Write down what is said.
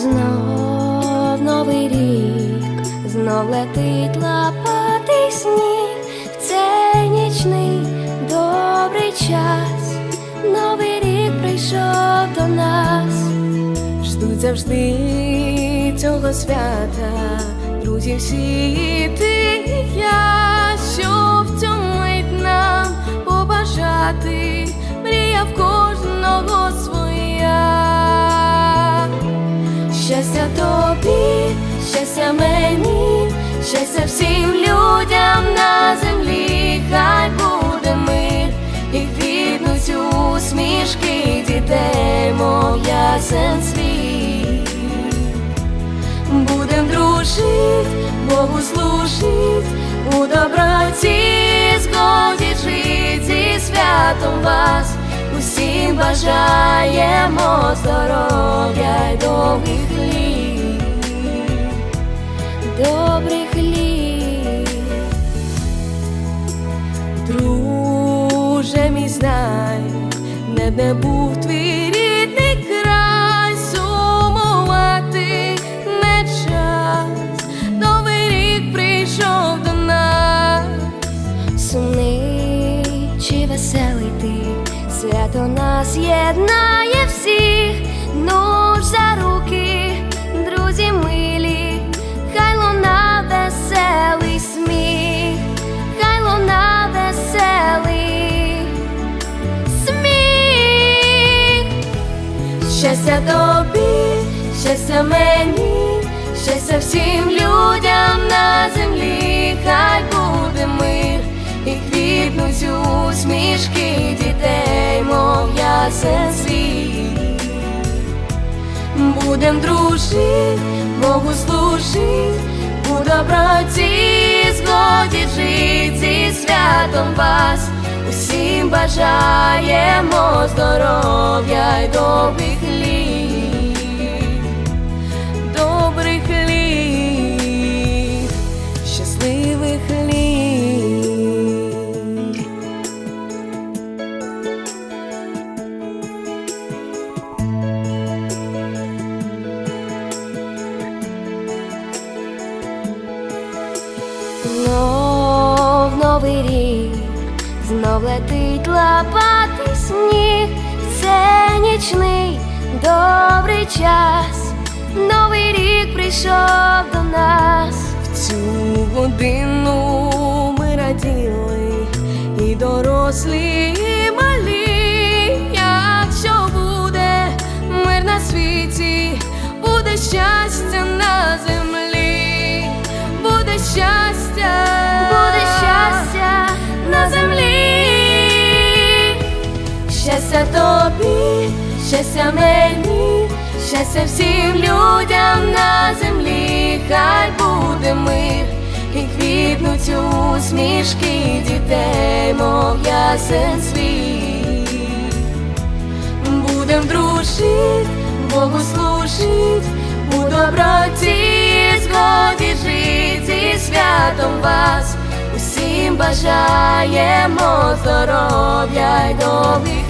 Знов новий рік, знов летить лапатий сніг, в цей нічний добрий час, новий рік прийшов до нас, ждуть завжди цього свята, друзі всі і ти і я, що в цьому мить нам побажати, мрія в Щастя тобі, щастя мені, щастя всім людям на землі, хай буде мир, і квітнуть усмішки дітей, мов ясен світ. Будем дружить, Богу служить, у доброті згоді жить зі святом вас. Усім бажаємо здоров'я й довгих літ, добрих літ. Друже мій знай, не не був твій Щастя тобі, щастя мені, щастя всім людям на землі, хай буде мир, і квітнуть усмішки дітей, мов ясен світ. Будем дружить, Богу служить, у доброті згоді жить зі святом вас. Усім бажаємо здоров'я щасливих літ. Знов новий рік, знов летить лапатий сніг, це нічний добрий час, новий рік прийшов годину ми раділи, і дорослі, і малі, якщо буде мир на світі, буде щастя на землі, буде щастя, буде щастя на землі, щастя тобі, щастя мені, щастя всім людям на землі, хай буде мир, і квітнуть усмішки дітей, мов ясен світ. Будем дружить, Богу служить, у доброті згоді жить зі святом вас. Усім бажаємо здоров'я й довгих